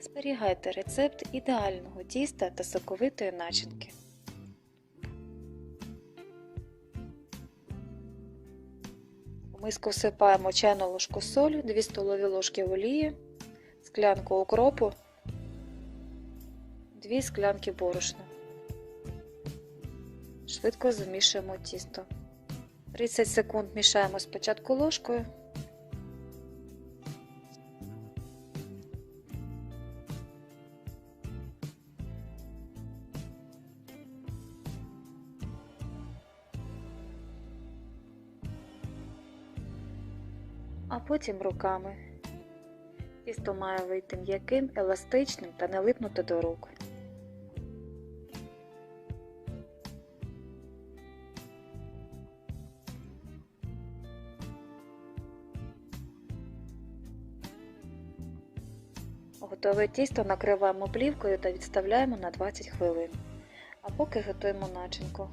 Зберігайте рецепт ідеального тіста та соковитої начинки. У миску всипаємо чайну ложку солі, 2 столові ложки олії, склянку укропу, 2 склянки борошна. Швидко замішуємо тісто. 30 секунд мішаємо спочатку ложкою. А потім руками. Тісто має вийти м'яким, еластичним та не липнути до рук. Готове тісто накриваємо плівкою та відставляємо на 20 хвилин. А поки готуємо начинку.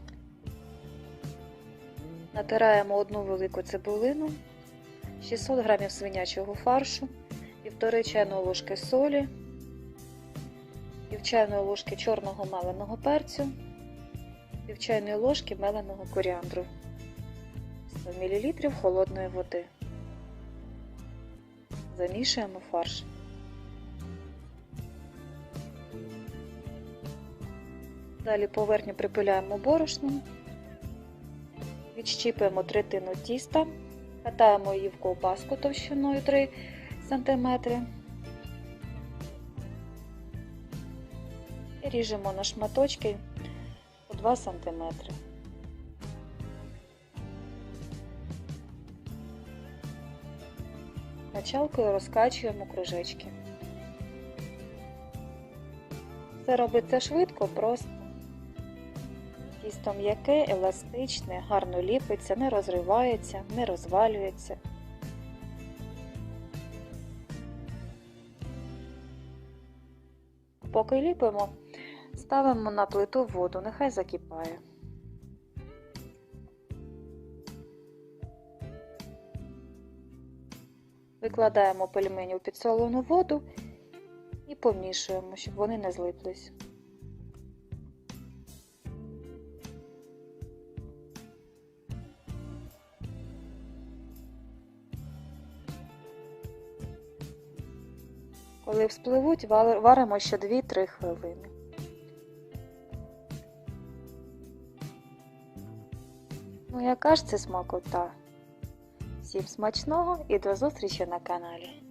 Натираємо одну велику цибулину, 600 г свинячого фаршу, 1,5 чайної ложки солі, пів чайної ложки чорного меленого перцю, пів чайної ложки меленого коріандру, 100 мл холодної води. Замішуємо фарш. Далі поверхню припиляємо борошном, відщіпуємо третину тіста. Катаємо її в ковбаску товщиною 3 см і ріжемо на шматочки по 2 см. Качалкою розкачуємо кружечки. Це робиться швидко, просто. Тісто м'яке, еластичне, гарно ліпиться, не розривається, не розвалюється. Поки ліпимо, ставимо на плиту воду, нехай закипає. Викладаємо пельмені у підсолену воду і помішуємо, щоб вони не злиплись. Коли вспливуть, варимо ще 2-3 хвилини. Ну, яка ж це смакота? Всім смачного і до зустрічі на каналі!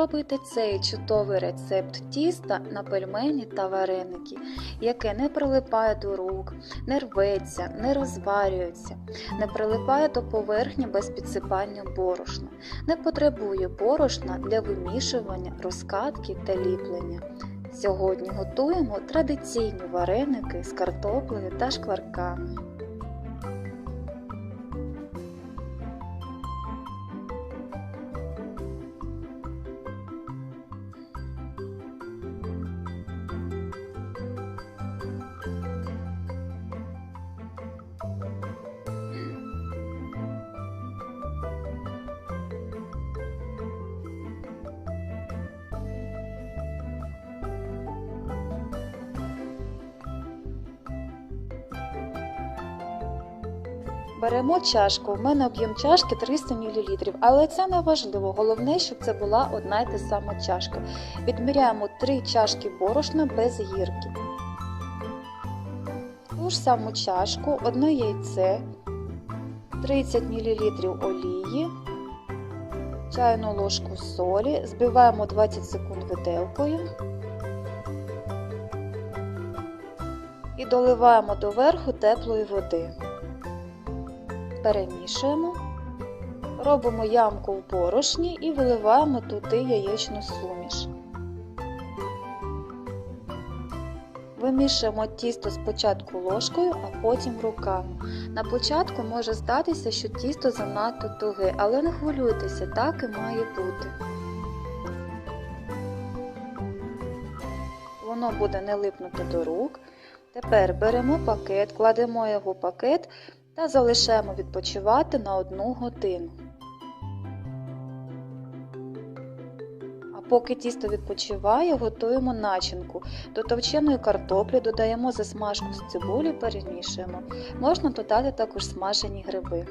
Спробуйте цей чудовий рецепт тіста на пельмені та вареники, яке не прилипає до рук, не рветься, не розварюється, не прилипає до поверхні без підсипання борошна, не потребує борошна для вимішування, розкатки та ліплення. Сьогодні готуємо традиційні вареники з картоплею та шкварками. Беремо чашку. У мене об'єм чашки 300 мл, але це не важливо. Головне, щоб це була одна й та сама чашка. Відміряємо 3 чашки борошна без гірки. Ту ж саму чашку, одне яйце, 30 мл олії, чайну ложку солі, збиваємо 20 секунд виделкою і доливаємо доверху теплої води перемішуємо, робимо ямку в борошні і виливаємо туди яєчну суміш. Вимішуємо тісто спочатку ложкою, а потім руками. На початку може здатися, що тісто занадто туге, але не хвилюйтеся, так і має бути. Воно буде не липнути до рук. Тепер беремо пакет, кладемо його пакет та залишаємо відпочивати на 1 годину. А поки тісто відпочиває, готуємо начинку. До товченої картоплі додаємо засмажку з цибулі, перемішуємо. Можна додати також смажені гриби.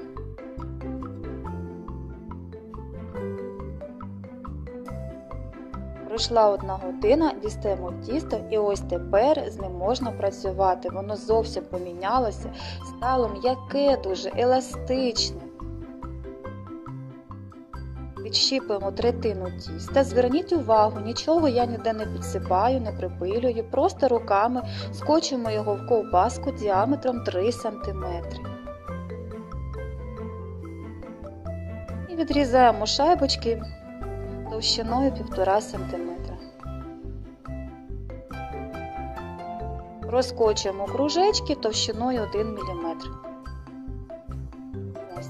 Пройшла одна година, дістаємо тісто і ось тепер з ним можна працювати. Воно зовсім помінялося, стало м'яке, дуже еластичне. Відщіпуємо третину тіста. Зверніть увагу, нічого я ніде не підсипаю, не припилюю, просто руками скочуємо його в ковбаску діаметром 3 см. І відрізаємо шайбочки товщиною 1,5 см. Розкочуємо кружечки товщиною 1 мм.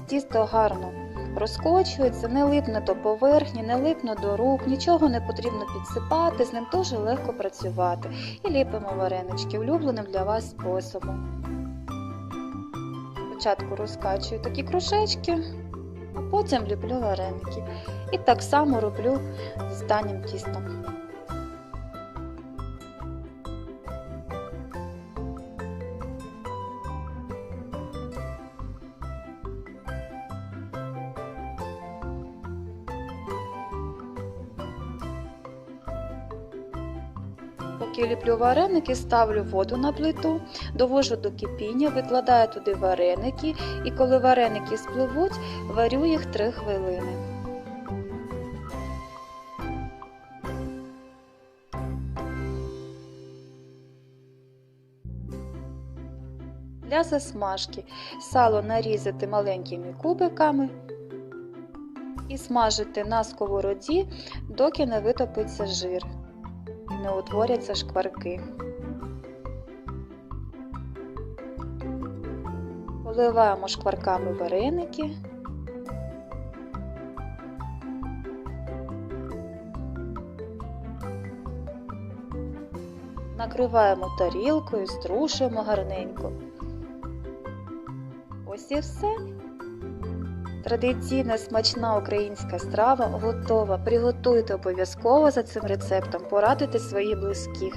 Тісто гарно розкочується, не липне до поверхні, не липне до рук, нічого не потрібно підсипати, з ним дуже легко працювати. І ліпимо варенички улюбленим для вас способом. Спочатку розкачую такі кружечки, а потім ліплю вареники. І так само роблю з даним тістом. Поки ліплю вареники, ставлю воду на плиту, довожу до кипіння, викладаю туди вареники і коли вареники спливуть, варю їх 3 хвилини. Для засмажки сало нарізати маленькими кубиками і смажити на сковороді, доки не витопиться жир не утворяться шкварки. Поливаємо шкварками вареники. Накриваємо тарілкою, струшуємо гарненько. Ось і все. Традиційна смачна українська страва готова. Приготуйте обов'язково за цим рецептом, порадуйте своїх близьких.